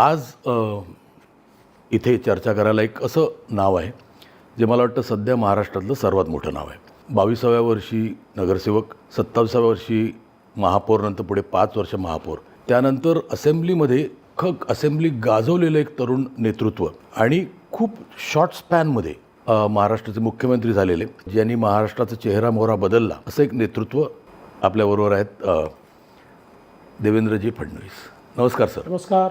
आज इथे चर्चा करायला एक असं नाव आहे जे मला वाटतं सध्या महाराष्ट्रातलं सर्वात मोठं नाव आहे. बावीसाव्या वर्षी नगरसेवक सत्तावीसाव्या वर्षी महापौर नंतर पुढे पाच वर्ष महापौर. त्यानंतर असेंब्लीमध्ये खक असेंब्ली गाजवलेलं एक तरुण नेतृत्व आणि खूप शॉर्ट स्पॅनमध्ये महाराष्ट्राचे मुख्यमंत्री झालेले ज्यांनी महाराष्ट्राचा चेहरा मोहरा बदलला असं एक नेतृत्व आपल्याबरोबर आहेत देवेंद्रजी फडणवीस. नमस्कार सर. नमस्कार.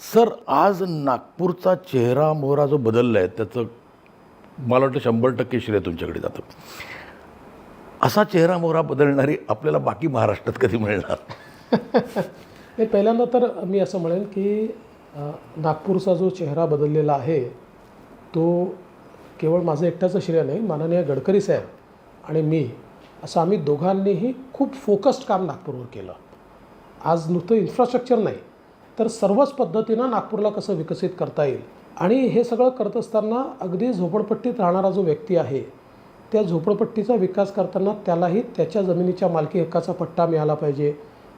सर आज नागपूरचा चेहरा मोहरा जो बदलला आहे त्याचं मला वाटतं शंभर टक्के श्रेय तुमच्याकडे जातं. असा चेहरा मोहरा बदलणारी आपल्याला बाकी महाराष्ट्रात कधी मिळणार? नाही पहिल्यांदा तर मी असं म्हणेन की नागपूरचा जो चेहरा बदललेला आहे तो केवळ माझं एकट्याचं श्रेय नाही माननीय गडकरी साहेब आणि मी असं आम्ही दोघांनीही खूप फोकस्ड काम नागपूरवर केलं. आज नुसतं इन्फ्रास्ट्रक्चर नाही. तर सर्वच पद्धतीनं नागपूरला कसं विकसित करता येईल? आणि हे सगळं करत असताना अगदी झोपडपट्टीत राहणारा जो व्यक्ती आहे त्या झोपडपट्टीचा विकास करताना त्यालाही त्याच्या जमिनीच्या मालकी हक्काचा पट्टा मिळाला पाहिजे.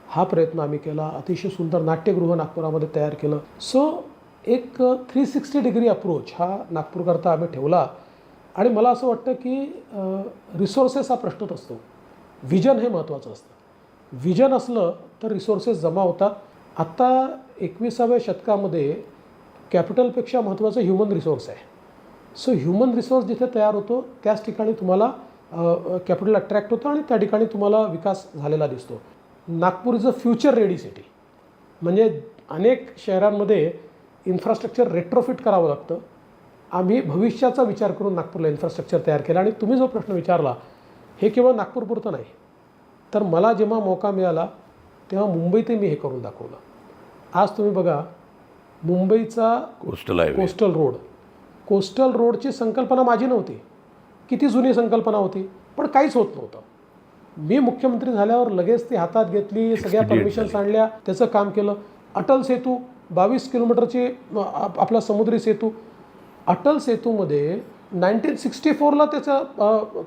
हा प्रयत्न आम्ही केला. अतिशय सुंदर नाट्यगृह नागपुरामध्ये तयार केलं. सो एक थ्री सिक्स्टी डिग्री अप्रोच हा नागपूरकरता आम्ही ठेवला. आणि मला असं वाटतं की रिसोर्सेस हा प्रश्नच असतो. विजन हे महत्त्वाचं असतं. विजन असलं तर रिसोर्सेस जमा होतात. आत्ता एकविसाव्या शतकामध्ये कॅपिटलपेक्षा महत्त्वाचं ह्युमन रिसोर्स आहे. सो ह्युमन रिसोर्स जिथे तयार होतो त्याच ठिकाणी तुम्हाला कॅपिटल अट्रॅक्ट होतं आणि त्या ठिकाणी तुम्हाला विकास झालेला दिसतो. Nagpur is a future ready city. म्हणजे अनेक शहरांमध्ये इन्फ्रास्ट्रक्चर रेट्रोफिट करावं लागतं. आम्ही भविष्याचा विचार करून नागपूरला इन्फ्रास्ट्रक्चर तयार केलं आणि तुम्ही जो प्रश्न विचारला हे केवळ नागपूरपुरतं नाही. तर मला जेव्हा मौका मिळाला तेव्हा मुंबईतही मी हे करून दाखवलं. आज तुम्ही बघा मुंबईचा coastal highway. Coastal road. Coastal रोडची संकल्पना माझी नव्हती. किती जुनी संकल्पना होती पण काहीच होत नव्हतं. मी मुख्यमंत्री झाल्यावर लगेच ती हातात घेतली सगळ्या परमिशन्स आणल्या त्याचं काम केलं. अटल सेतू बावीस किलोमीटरची आपला समुद्री सेतू. अटल सेतूमध्ये नाईन्टीन सिक्स्टी फोरला त्याचा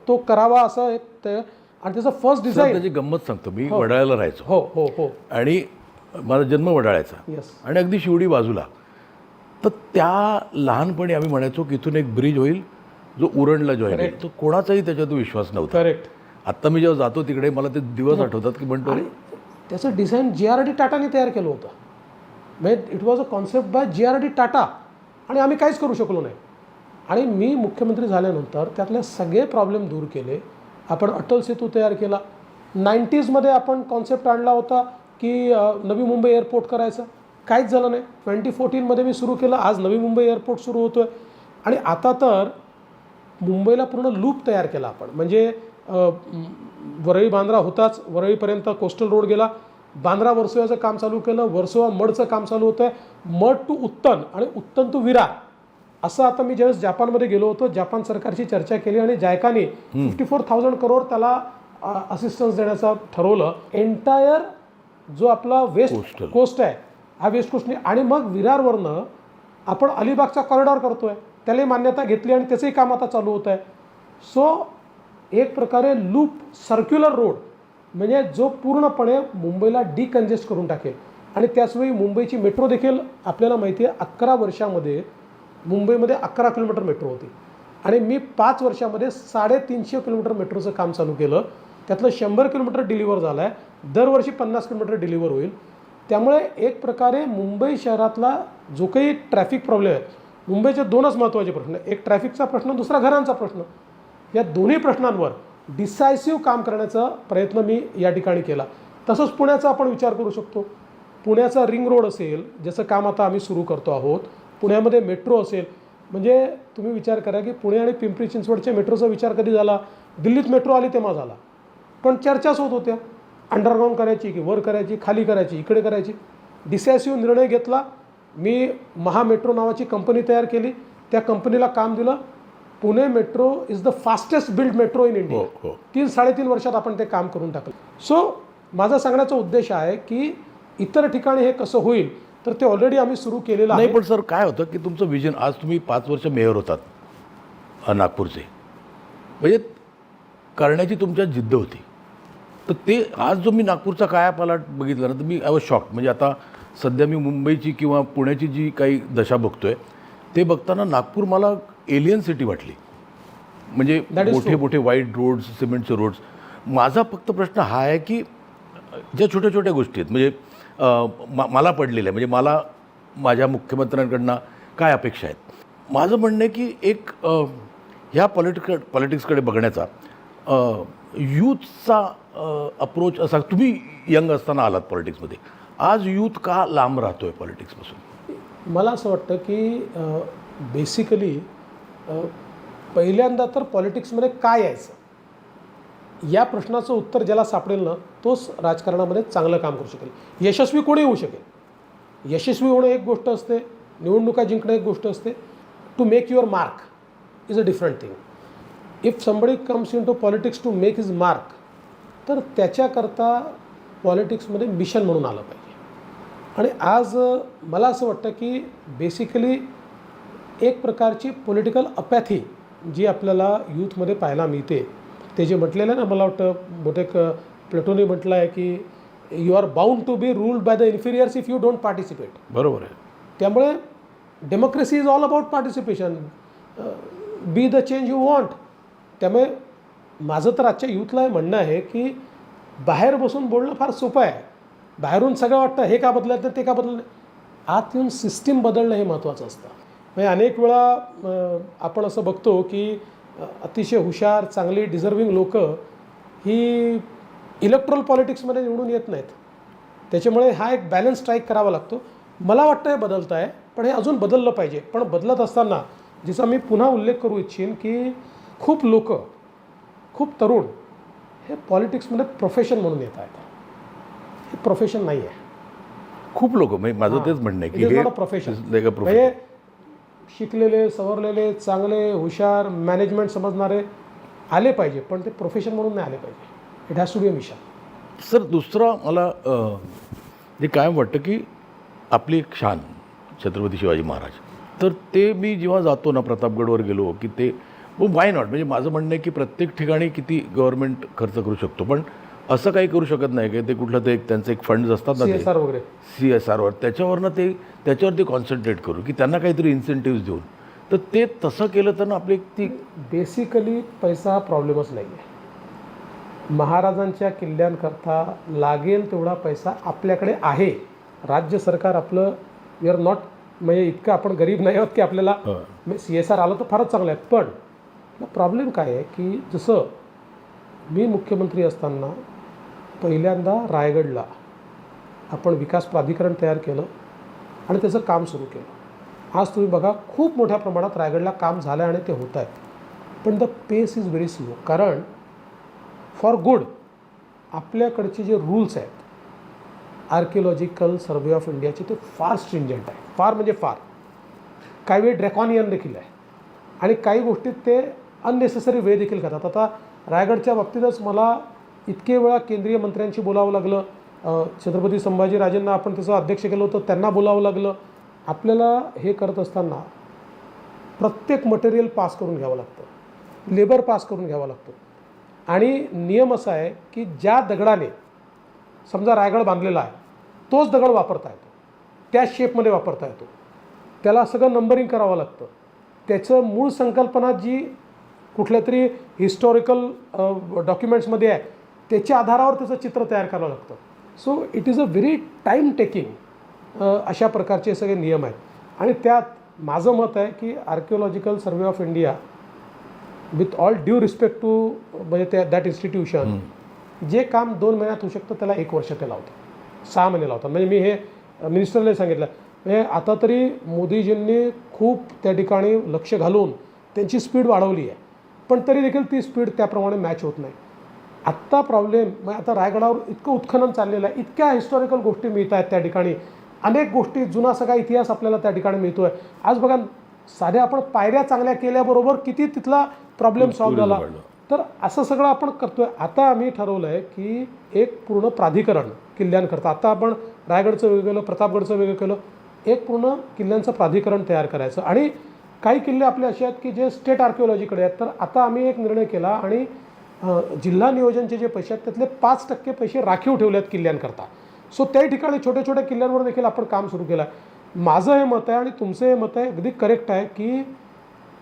तो करावा असं एक ते आणि त्याचं फर्स्ट डिझाईन त्याची गंमत सांगतो मी वडाळ्याला राहायचो. हो हो हो. आणि माझा जन्म वडाळ्याचा. येस आणि अगदी शिवडी बाजूला. तर त्या लहानपणी आम्ही म्हणायचो की इथून एक ब्रिज होईल जो उरणला जॉईन होईल. तो कोणाचाही त्याच्यात विश्वास नव्हता. करेक्ट आत्ता मी जेव्हा जातो तिकडे मला ते दिवस आठवतात की म्हणतो त्याचं डिझाईन जी आर डी टाटाने तयार केलं होतं. म्हणजे it was a concept by G R D Tata आणि आम्ही काहीच करू शकलो नाही. आणि मी मुख्यमंत्री झाल्यानंतर त्यातले सगळे प्रॉब्लेम दूर केले. आपण अटल सेतू तयार केला. नाईन्टीजमध्ये आपण कॉन्सेप्ट आणला होता. की नवी मुंबई एअरपोर्ट करायचं? काहीच झालं नाही. ट्वेंटी फोर्टीनमध्ये मी सुरू केलं. आज नवी मुंबई एअरपोर्ट सुरू होतो आहे आणि आता तर मुंबईला पूर्ण लूप तयार केला आपण. म्हणजे वरळी बांद्रा होताच. वरळीपर्यंत कोस्टल रोड गेला. बांद्रा वर्सोवाचं काम चालू केलं. वर्सोवा मडचं काम चालू होतं आहे मड टू उत्तन आणि उत्तन टू विरार असं आता मी ज्यावेळेस जपानमध्ये गेलो होतो जपान सरकारची चर्चा केली आणि जायकाने फिफ्टी फोर थाउजंड करोड त्याला असिस्टन्स देण्याचं ठरवलं. एंटायर जो आपला वेस्ट. कोस्ट आहे हा वेस्ट कोस्टने आणि मग विरारवरनं आपण अलिबागचा कॉरिडॉर करतोय. त्यालाही मान्यता घेतली आणि त्याचंही काम आता चालू होत आहे सो एक प्रकारे लूप सर्क्युलर रोड म्हणजे जो पूर्णपणे मुंबईला डिकंजेस्ट करून टाकेल. आणि त्याचवेळी मुंबईची मेट्रो देखील आपल्याला माहिती आहे अकरा वर्षामध्ये मुंबईमध्ये अकरा किलोमीटर मेट्रो होती. आणि मी पाच वर्षामध्ये साडेतीनशे किलोमीटर मेट्रोचं काम चालू केलं. त्यातलं शंभर किलोमीटर डिलिव्हर झालं आहे दरवर्षी पन्नास किलोमीटर डिलिव्हर होईल. त्यामुळे एक प्रकारे मुंबई शहरातला जो काही ट्रॅफिक प्रॉब्लेम आहे मुंबईचे दोनच महत्त्वाचे प्रश्न. एक ट्रॅफिकचा प्रश्न दुसरा घरांचा प्रश्न. या दोन्ही प्रश्नांवर डिसायसिव्ह काम करण्याचा प्रयत्न मी या ठिकाणी केला. तसंच पुण्याचा आपण विचार करू शकतो. पुण्याचा रिंग रोड असेल ज्याचं काम आता आम्ही सुरू करतो आहोत. पुण्यामध्ये मेट्रो असेल म्हणजे तुम्ही विचार करा की पुणे आणि पिंपरी चिंचवडच्या मेट्रोचा विचार कधी झाला? दिल्लीत मेट्रो आली तेव्हा झाला. पण चर्चाच होत होत्या. अंडरग्राऊंड करायची की वर करायची खाली करायची इकडे करायची. डिसायसिव्ह निर्णय घेतला. मी महा मेट्रो नावाची कंपनी तयार केली. त्या कंपनीला काम दिलं. Pune metro is the fastest build metro in India हो हो. तीन साडेतीन वर्षात आपण ते काम करून टाकलं. सो माझा सांगण्याचा उद्देश आहे की इतर ठिकाणी हे कसं होईल तर ते ऑलरेडी आम्ही सुरू केलेलं आहे. नाही पण सर काय होतं की तुमचं विजन आज तुम्ही पाच वर्ष मेयर होतात नागपूरचे. म्हणजे करण्याची तुमच्यात जिद्द होती. तर ते आज जो मी नागपूरचा कायापालट बघितला ना तर मी आय वॉज शॉक म्हणजे आता सध्या मी मुंबईची किंवा पुण्याची जी काही दशा बघतोय ते बघताना नागपूर मला एलियन सिटी वाटली. म्हणजे मोठे मोठे वाईट रोड्स सिमेंटचे रोड्स माझा फक्त प्रश्न हा आहे की ज्या छोट्या छोट्या गोष्टी आहेत म्हणजे मा- मला पडलेल्या म्हणजे मला माझ्या मुख्यमंत्र्यांकडनं काय अपेक्षा आहेत? माझं म्हणणं आहे की एक ह्या पॉलिटिक पॉलिटिक्सकडे बघण्याचा यूथचा अप्रोच असा तुम्ही यंग असताना आलात पॉलिटिक्समध्ये आज यूथ का लांब राहतो आहे पॉलिटिक्सपासून मला असं वाटतं की बेसिकली पहिल्यांदा तर पॉलिटिक्समध्ये काय यायचं? या प्रश्नाचं उत्तर ज्याला सापडेल ना तोच राजकारणामध्ये चांगलं काम करू शकेल. यशस्वी कोणी होऊ शकेल? यशस्वी होणं एक गोष्ट असते निवडणुका जिंकणं एक गोष्ट असते. To make your mark is a different thing if somebody comes in to politics to make is mark तर त्याच्याकरता पॉलिटिक्समध्ये मिशन म्हणून आलं पाहिजे. आणि आज मला असं वाटतं की बेसिकली एक प्रकारची पॉलिटिकल अपॅथी जी आपल्याला यूथमध्ये पाहायला मिळते ते जे म्हटलेलं आहे ना मला वाटतं मोठे क प्लेटोने म्हटलं आहे की you are bound to be ruled by the inferiors if you don't participate बरोबर आहे. त्यामुळे democracy is all about participation be the change you want त्यामुळे माझं तर आजच्या यूथला हे म्हणणं आहे की बाहेर बसून बोलणं फार सोपं आहे. बाहेरून सगळं वाटतं हे का बदललं तर ते का बदललं आत येऊन सिस्टीम बदलणं हे महत्त्वाचं असतं. म्हणजे अनेक वेळा आपण असं बघतो की अतिशय हुशार चांगली डिझर्विंग लोकं ही इलेक्ट्रॉल पॉलिटिक्समध्ये निवडून येत नाहीत. त्याच्यामुळे हा एक बॅलन्स स्ट्राईक करावा लागतो. मला वाटतं हे बदलतं आहे पण हे अजून बदललं पाहिजे. पण बदलत असताना जिचा मी पुन्हा उल्लेख करू इच्छिन की खूप लोक खूप तरुण हे पॉलिटिक्समध्ये प्रोफेशन म्हणून येत आहेत. हे प्रोफेशन नाही आहे. खूप लोक म्हणजे माझं तेच म्हणणं आहे की like a profession. म्हणजे शिकलेले सवरलेले चांगले हुशार मॅनेजमेंट समजणारे आले पाहिजे पण ते प्रोफेशन म्हणून नाही आले पाहिजे. It has to be a mission sir दुसरा मला जे कायम वाटतं की आपली एक शान छत्रपती शिवाजी महाराज. तर ते मी जेव्हा जातो ना प्रतापगडवर गेलो की ते वाय नॉट म्हणजे माझं म्हणणं आहे की प्रत्येक ठिकाणी किती गव्हर्नमेंट खर्च करू शकतो. पण असं काही करू शकत नाही की ते कुठलं ते एक त्यांचे एक फंड्स असतात ना वगैरे. सी एस आरवर त्याच्यावरनं ते त्याच्यावर ते कॉन्सन्ट्रेट करू की त्यांना काहीतरी इन्सेंटिव्ह देऊन. तर ते तसं केलं तर ना आपली एक ती बेसिकली पैसा हा प्रॉब्लेमच नाही आहे महाराजांच्या किल्ल्यांकरता लागेल तेवढा पैसा आपल्याकडे आहे. राज्य सरकार आपलं वी आर नॉट म्हणजे इतकं आपण गरीब नाही आहोत की आपल्याला सी एस आर आलं तर फारच चांगलं आहे. पण प्रॉब्लेम काय आहे की जसं मी मुख्यमंत्री असताना पहिल्यांदा रायगडला आपण विकास प्राधिकरण तयार केलं आणि त्याचं काम सुरू केलं. आज तुम्ही बघा खूप मोठ्या प्रमाणात रायगडला काम झालं आहे आणि ते होत आहे पण the pace is very slow कारण फॉर गुड आपल्याकडचे जे रूल्स आहेत आर्किओलॉजिकल सर्वे ऑफ इंडियाचे ते फार स्ट्रिंजंट आहे फार म्हणजे फार. काही वेळ ड्रॅकॉनियन देखील आहे. आणि काही गोष्टीत ते अननेसेसरी वेळ देखील करतात. आता रायगडच्या बाबतीतच मला इतके वेळा केंद्रीय मंत्र्यांशी बोलावं लागलं. छत्रपती संभाजीराजेंना आपण त्याचं अध्यक्ष केलं होतं त्यांना बोलावं लागलं. आपल्याला हे करत असताना प्रत्येक मटेरियल पास करून घ्यावं लागतं. लेबर पास करून घ्यावं लागतो. आणि नियम असा आहे की ज्या दगडाने समजा रायगड बांधलेला आहे तोच दगड वापरता येतो. त्या शेपमध्ये वापरता येतो. त्याला सगळं नंबरिंग करावं लागतं. त्याचं मूळ संकल्पना जी कुठल्या तरी हिस्टॉरिकल डॉक्युमेंट्समध्ये आहे त्याच्या आधारावर त्याचं चित्र तयार करावं लागतं. So it is a very time taking अशा प्रकारचे सगळे नियम आहेत. आणि त्यात माझं मत आहे की archaeological survey of India with all due respect to म्हणजे त्या दॅट इन्स्टिट्यूशन जे काम दोन महिन्यात होऊ शकतं त्याला एक वर्ष ते लावतं सहा महिने लावतात. म्हणजे मी हे मिनिस्टरने सांगितलं. म्हणजे आता तरी मोदीजींनी खूप त्या ठिकाणी लक्ष घालून त्यांची स्पीड वाढवली आहे. पण तरी देखील ती स्पीड त्याप्रमाणे मॅच होत नाही. आत्ता प्रॉब्लेम मग आता रायगडावर इतकं उत्खनन चाललेलं आहे इतक्या हिस्टॉरिकल गोष्टी मिळत आहेत त्या ठिकाणी. अनेक गोष्टी जुना सगळा इतिहास आपल्याला त्या ठिकाणी मिळतो आहे आज बघा साध्या आपण पायऱ्या चांगल्या केल्याबरोबर किती तिथला प्रॉब्लेम सॉल्व्ह झाला. तर असं सगळं आपण करतोय. आता आम्ही ठरवलं आहे की एक पूर्ण प्राधिकरण किल्ल्यांकरता आता आपण रायगडचं वेगळं केलं प्रतापगडचं वेगळं केलं एक पूर्ण किल्ल्यांचं प्राधिकरण तयार करायचं. आणि काही किल्ले आपले असे आहेत की जे स्टेट आर्किओलॉजीकडे आहेत. तर आता आम्ही एक निर्णय केला आणि जिल्हा नियोजनचे जे पैसे आहेत त्यातले पाच टक्के पैसे राखीव ठेवले आहेत किल्ल्यांकरता. सो त्याही ठिकाणी छोट्या छोट्या किल्ल्यांवर देखील आपण काम सुरू केलं. आहे माझं हे मत आहे आणि तुमचं हे मत आहे अगदी करेक्ट आहे की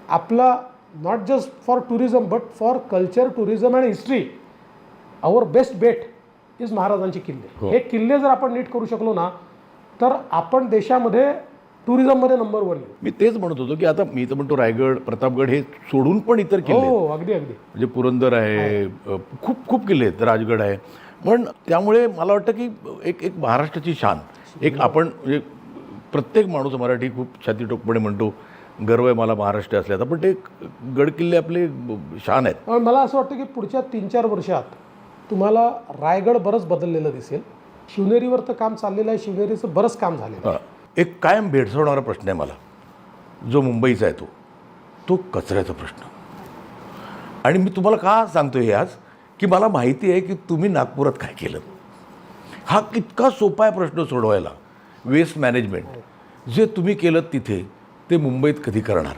आपला not just for tourism but for culture tourism and history our best bet is महाराजांचे किल्ले. हो. हे किल्ले जर आपण नीट करू शकलो ना तर आपण देशामध्ये टुरिझममध्ये नंबर वन. मी तेच म्हणत होतो की आता मी तर म्हणतो रायगड प्रतापगड हे सोडून पण इतर किल्ले आहेत. हो अगदी अगदी. म्हणजे पुरंदर आहे अ, खूप खूप किल्ले आहेत राजगड आहे. पण त्यामुळे मला वाटतं की एक एक महाराष्ट्राची शान एक आपण म्हणजे प्रत्येक माणूस मराठी खूप छातीटोकपणे म्हणतो गर्व आहे मला महाराष्ट्र असल्याचा पण ते गड किल्ले आपले शान आहेत. पण मला असं वाटतं की पुढच्या तीन चार वर्षात तुम्हाला रायगड बरंच बदललेलं दिसेल. शिवनेरीवर तर काम चाललेलं आहे शिवनेरीचं बरंच काम झालेलं आहे. हा. एक कायम भेडसावणारा प्रश्न आहे मला. जो मुंबईचा आहे तो. तो कचऱ्याचा प्रश्न. आणि मी तुम्हाला का सांगतो हे आज? की मला माहिती आहे की तुम्ही नागपुरात काय केलं. हा इतका सोपा आहे प्रश्न सोडवायला. वेस्ट मॅनेजमेंट जे तुम्ही केलं तिथे ते मुंबईत कधी करणार?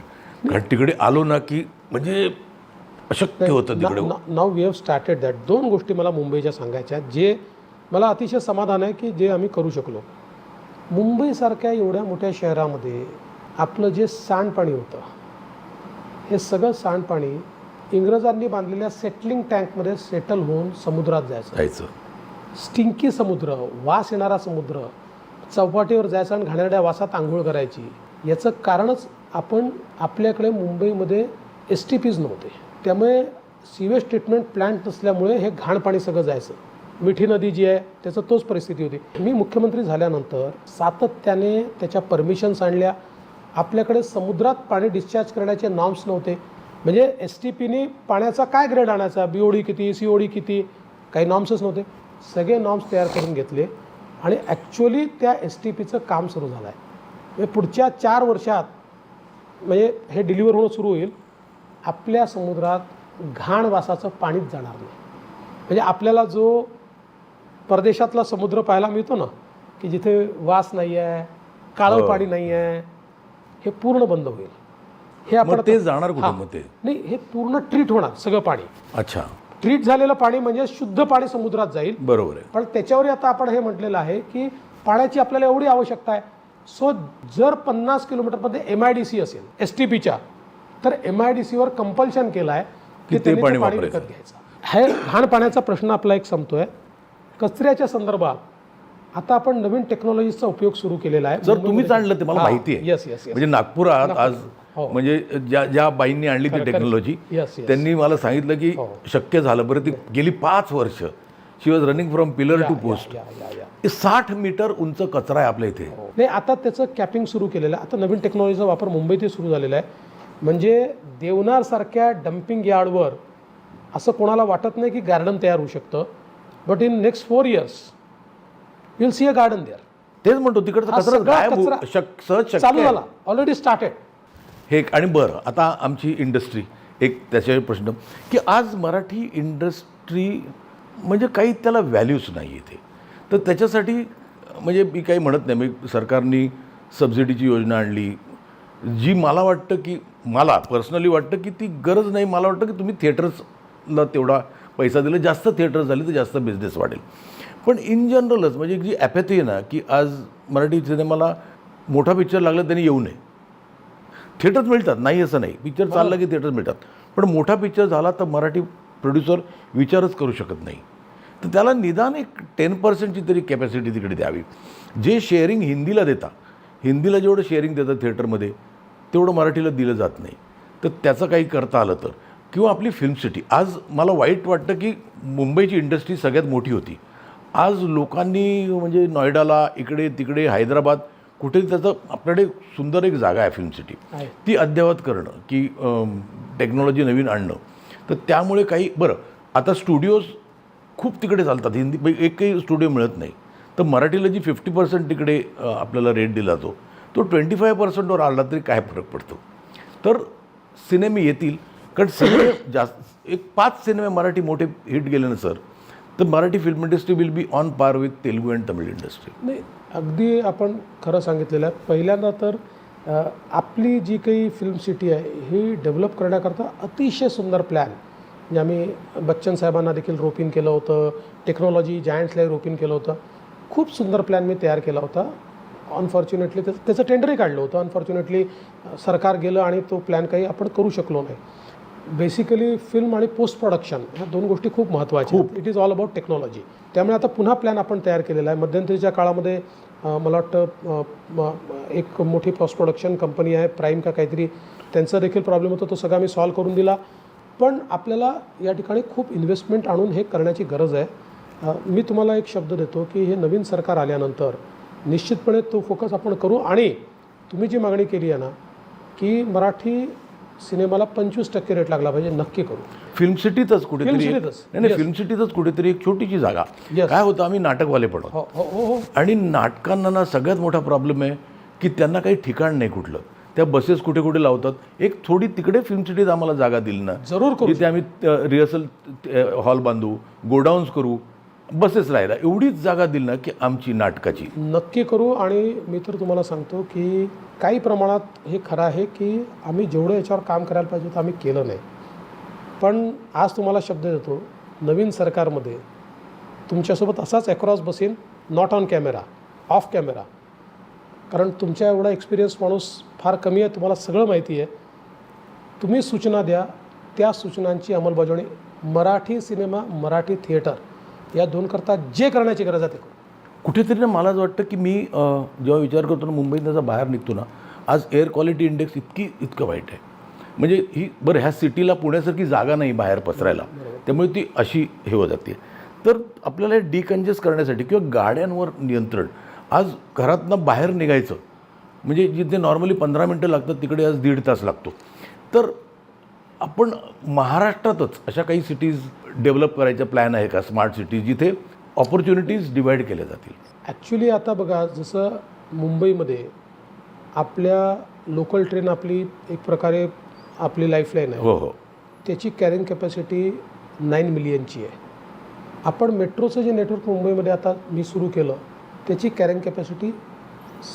कारण तिकडे आलो ना की म्हणजे अशक्य होतं तिकडे. Now we have started that दोन गोष्टी मला मुंबईच्या सांगायच्या आहेत जे मला अतिशय समाधान आहे की जे आम्ही करू शकलो. मुंबईसारख्या एवढ्या मोठ्या शहरामध्ये आपलं जे सांडपाणी होतं हे सगळं सांडपाणी इंग्रजांनी बांधलेल्या सेटलिंग टँकमध्ये सेटल होऊन समुद्रात जायचं. जायचं. स्टिंकी समुद्र वास येणारा समुद्र चौपाटीवर जायचं आणि घाणेरड्या वासात आंघोळ करायची याचं कारणच आपण आपल्याकडे मुंबईमध्ये एस टी पीज नव्हते. त्यामुळे सिवेज ट्रीटमेंट प्लॅन्ट नसल्यामुळे हे घाण पाणी सगळं जायचं. मिठी नदी जी आहे त्याचं तोच परिस्थिती होती. मी मुख्यमंत्री झाल्यानंतर सातत्याने त्याच्या परमिशन्स आणल्या. आपल्याकडे समुद्रात पाणी डिस्चार्ज करण्याचे नॉर्म्स नव्हते. म्हणजे एस टी पीने पाण्याचा काय ग्रेड आणायचा? बी ओ डी किती? सी ओ डी किती? काही नॉर्म्सच नव्हते. सगळे नॉर्म्स तयार करून घेतले. आणि ॲक्च्युअली त्या एस टी पीचं काम सुरू झालं आहे म्हणजे पुढच्या चार वर्षात म्हणजे हे डिलिव्हर होणं सुरू होईल. आपल्या समुद्रात घाण वासाचं पाणीच जाणार नाही. म्हणजे आपल्याला जो परदेशातला समुद्र पाहायला मिळतो ना की जिथे वास नाही आहे काळं हो. पाणी नाही आहे हे पूर्ण बंद होईल. हे आपण ते जाणार हां. कुठं मग ते? नाही हे पूर्ण ट्रीट होणार सगळं पाणी. अच्छा. ट्रीट झालेलं पाणी म्हणजे शुद्ध पाणी समुद्रात जाईल. बरोबर आहे. पण त्याच्यावर आता आपण हे म्हटलेलं आहे की पाण्याची आपल्याला एवढी आवश्यकता आहे. सो जर पन्नास किलोमीटरमध्ये एम आय डी सी असेल एस टी पीच्या तर एम आय डी सीवर कंपल्शन केलं आहे की ते पाणी विकत. घ्यायचं. हे घाण पाण्याचा प्रश्न आपला एक संपतोय. कचऱ्याच्या संदर्भात आता आपण नवीन टेक्नॉलॉजीचा उपयोग सुरू केलेला आहे. जर तुम्हीच आणलं ते मला माहिती आहे. येस येस म्हणजे नागपुरात आज हो. म्हणजे ज्या ज्या बाईंनी आणली ती टेक्नॉलॉजी. त्यांनी मला सांगितलं की हो. शक्य झालं. बरं ती गेली पाच वर्ष. She was running from pillar to post साठ मीटर उंच कचरा आहे आपल्या इथे. नाही आता त्याचं कॅपिंग सुरू केलेलं आहे. आता नवीन टेक्नॉलॉजीचा वापर मुंबईतही सुरू झालेला आहे. म्हणजे देवनारसारख्या डम्पिंग यार्डवर असं कोणाला वाटत नाही की गार्डन तयार होऊ शकतं. But in next four years will see a garden there तेच म्हणतो तिकडचा हा कचरा सगळा गायब होऊ- कचरा शक- सहज शक्य चालू आहे. झाला ऑलरेडी स्टार्टेड हे एक आणि बरं आता आमची इंडस्ट्री एक त्याच्यावर प्रश्न. की आज मराठी इंडस्ट्री म्हणजे काही त्याला व्हॅल्यूच नाही इथे. तर त्याच्यासाठी म्हणजे मी काही म्हणत नाही मी सरकारने सबसिडीची योजना आणली. जी मला वाटतं की मला पर्सनली वाटतं की ती गरज नाही. मला वाटतं की तुम्ही थिएटर्सला तेवढा पैसा दिला जास्त थिएटर झाली तर जास्त बिझनेस वाढेल. पण इन जनरलच म्हणजे जी ॲपॅथी आहे ना की आज मराठी सिनेमाला मोठा पिक्चर लागला त्यांनी येऊ नये. थिएटर्स मिळतात नाही असं नाही. पिक्चर चालला की थिएटर्स मिळतात. पण मोठा पिक्चर झाला तर मराठी प्रोड्युसर विचारच करू शकत नाही. तर त्याला निदान एक टेन पर्सेंटची तरी कॅपॅसिटी तिकडे द्यावी. जे शेअरिंग हिंदीला देता हिंदीला जेवढं शेअरिंग देतात थिएटरमध्ये तेवढं मराठीला दिलं जात नाही. तर त्याचं काही करता आलं तर. किंवा आपली फिल्म सिटी आज मला वाईट वाटतं की मुंबईची इंडस्ट्री सगळ्यात मोठी होती. आज लोकांनी म्हणजे नॉयडाला इकडे तिकडे हैदराबाद कुठे त्याचं आपल्याकडे सुंदर एक जागा आहे फिल्म सिटी. ती अद्ययावत करणं की टेक्नॉलॉजी नवीन आणणं. तर त्यामुळे काही बरं आता स्टुडिओज खूप तिकडे चालतात. हिंदी म्हणजे एकही स्टुडिओ मिळत नाही. तर मराठीला जी फिफ्टी पर्सेंट तिकडे आपल्याला रेट दिला जातो तो ट्वेंटी फाय पर्सेंटवर आला तरी काय फरक पडतो? तर सिनेमे येतील कारण सिनेमे जास्त एक पाच सिनेमे मराठी मोठे हिट गेले ना सर तर Marathi film industry will be on par with Telugu and Tamil industry नाही अगदी आपण खरं सांगितलेलं आहे. पहिल्यांदा तर अ, आपली जी काही फिल्म सिटी आहे ही डेव्हलप करण्याकरता अतिशय सुंदर प्लॅन म्हणजे आम्ही बच्चन साहेबांना देखील रोपिन केलं होतं. टेक्नॉलॉजी जायंट्सलाही रोपिन केलं होतं. खूप सुंदर प्लॅन मी तयार केला होता. अनफॉर्च्युनेटली त्याचं त्याचं टेंडरही काढलं होतं. अनफॉर्च्युनेटली सरकार गेलं आणि तो प्लॅन काही आपण करू शकलो नाही. बेसिकली फिल्म आणि पोस्ट प्रोडक्शन ह्या दोन गोष्टी खूप महत्त्वाच्या it is all about technology त्यामुळे आता पुन्हा प्लॅन आपण तयार केलेला आहे. मध्यंतरीच्या काळामध्ये मला वाटतं एक मोठी पोस्ट प्रोडक्शन कंपनी आहे प्राईम का काहीतरी. त्यांचा देखील प्रॉब्लेम होता. तो सगळा मी सॉल्व्ह करून दिला. पण आपल्याला या ठिकाणी खूप इन्व्हेस्टमेंट आणून हे करण्याची गरज आहे. मी तुम्हाला एक शब्द देतो की हे नवीन सरकार आल्यानंतर निश्चितपणे तो फोकस आपण करू. आणि तुम्ही जी मागणी केली आहे ना की मराठी सिनेमाला पंचवीस टक्के रेट लागला पाहिजे नक्की करू. फिल्म सिटीतच कुठेतरी Film Cityतच. नाही नाही फिल्म सिटीतच कुठेतरी एक छोटीशी जागा. Yes. काय होतं आम्ही नाटकवाले आहोत. हो हो हो हो. आणि नाटकांना ना सगळ्यात मोठा प्रॉब्लेम आहे की त्यांना काही ठिकाण नाही कुठलं. त्या बसेस कुठे कुठे लावतात. एक थोडी तिकडे फिल्म सिटीत आम्हाला जागा दिली ना जरूर करू. जिथे आम्ही रिहर्सल हॉल बांधू गोडाऊन्स करू बसेस राहिला एवढीच जागा दिली ना की आमची नाटकाची. नक्की करू आणि मी तर तुम्हाला सांगतो की काही प्रमाणात हे खरं आहे की आम्ही जेवढं याच्यावर काम करायला पाहिजे होतं आम्ही केलं नाही. पण आज तुम्हाला शब्द देतो नवीन सरकारमध्ये तुमच्यासोबत असाच अक्रॉस बसेन not on camera off camera कारण तुमच्या एवढा एक्सपिरियन्स माणूस फार कमी आहे तुम्हाला सगळं माहिती आहे. तुम्ही सूचना द्या त्या सूचनांची अंमलबजावणी मराठी सिनेमा मराठी थिएटर या दोन करता जे करण्याची गरज आहे ते कुठेतरी ना मला असं वाटतं की मी जेव्हा विचार करतो ना मुंबईत त्याचा बाहेर निघतो ना आज एअर क्वालिटी इंडेक्स इतकी इतकं वाईट आहे. म्हणजे ही बरं ह्या सिटीला पुण्यासारखी जागा नाही बाहेर पसरायला. त्यामुळे ती अशी हे होत जाते. तर आपल्याला डिकंजेस्ट करण्यासाठी किंवा गाड्यांवर नियंत्रण आज घरातनं बाहेर निघायचं म्हणजे जिथे नॉर्मली पंधरा मिनटं लागतात तिकडे आज दीड तास लागतो. तर आपण महाराष्ट्रातच अशा काही सिटीज डेव्हलप करायचा प्लॅन आहे का स्मार्ट सिटीज जिथे ऑपॉर्च्युनिटीज डिवाईड केल्या जातील? ॲक्च्युली आता बघा जसं मुंबईमध्ये आपल्या लोकल ट्रेन आपली एक प्रकारे आपली लाईफलाईन आहे. हो हो. त्याची कॅरिंग कॅपॅसिटी नाईन मिलियनची आहे. आपण मेट्रोचं जे नेटवर्क मुंबईमध्ये आता मी सुरू केलं त्याची कॅरिंग कॅपॅसिटी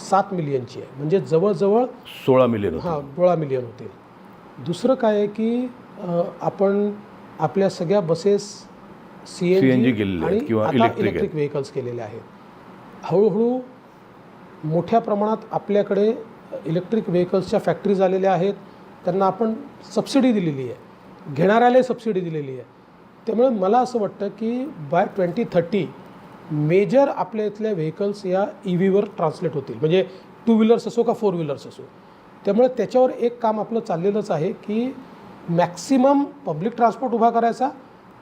सात मिलियनची आहे. म्हणजे जवळजवळ सोळा मिलियन हां सोळा मिलियन होतील. दुसरं काय आहे की आपण आपल्या सगळ्या बसेस सी एन जी आणि किंवा इलेक्ट्रिक व्हेकल्स केलेले आहेत. हळूहळू मोठ्या प्रमाणात आपल्याकडे इलेक्ट्रिक व्हेकल्सच्या फॅक्टरीज आलेल्या आहेत. त्यांना आपण सबसिडी दिलेली आहे. घेणाऱ्याला सबसिडी दिलेली आहे. त्यामुळे मला असं वाटतं की बाय ट्वेंटी थर्टी मेजर आपल्या इथल्या व्हेकल्स या ई व्हीवर ट्रान्सलेट होतील. म्हणजे टू व्हीलर्स असो का फोर व्हीलर्स असो. त्यामुळे त्याच्यावर एक काम आपलं चाललेलंच आहे की मॅक्सिमम पब्लिक ट्रान्सपोर्ट उभा करायचा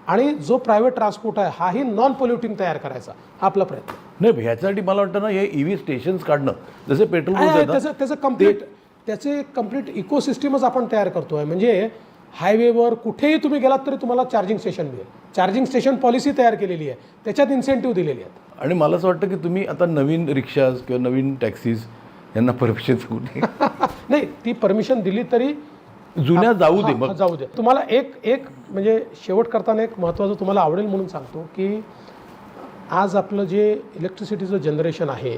आणि जो प्रायव्हेट ट्रान्सपोर्ट आहे हाही नॉन पोल्युटिंग तयार करायचा. हा आपला प्रयत्न. नाही ह्याच्यासाठी मला वाटतं ना हे ईव्ही स्टेशन्स काढणं. जसे पेट्रोल त्याचं त्याचं कंप्लीट त्याचे कंप्लीट इकोसिस्टमच आपण तयार करतो आहे म्हणजे हायवेवर कुठेही तुम्ही गेलात तरी तुम्हाला चार्जिंग स्टेशन मिळेल. चार्जिंग स्टेशन पॉलिसी तयार केलेली आहे. त्याच्यात इन्सेंटिव्ह दिलेली आहेत. आणि मला असं वाटतं की तुम्ही आता नवीन रिक्षाज किंवा नवीन टॅक्सीज यांना परमिशन नाही ती परमिशन दिली तरी जुन्या जाऊ दे मग जाऊ दे तुम्हाला एक एक म्हणजे शेवट करताना एक महत्त्वाचं तुम्हाला आवडेल म्हणून सांगतो की आज आपलं जे इलेक्ट्रिसिटीचं जनरेशन आहे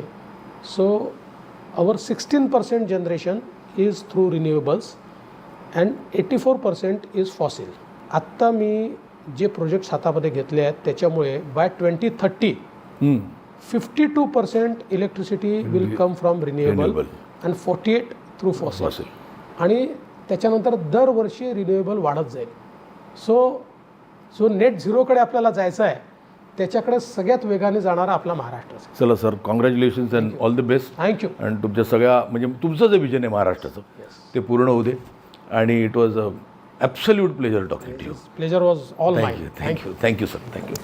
so our sixteen percent generation is through renewables and eighty four percent is fossil आत्ता मी जे प्रोजेक्ट्स हातामध्ये घेतले आहेत त्याच्यामुळे by twenty thirty. Fifty two percent electricity will come from renewable. And forty eight through fossil. आणि त्याच्यानंतर दरवर्षी रिन्युएबल वाढत जाईल. सो जो नेट झिरोकडे आपल्याला जायचं आहे त्याच्याकडे सगळ्यात वेगाने जाणारा आपला महाराष्ट्र चला sir congratulations and all the best thank you आणि तुमच्या सगळ्या म्हणजे तुमचं जे विजन आहे महाराष्ट्राचं ते पूर्ण होऊ दे. आणि it was a absolute pleasure talking to you pleasure was all thank you thank you thank you sir thank you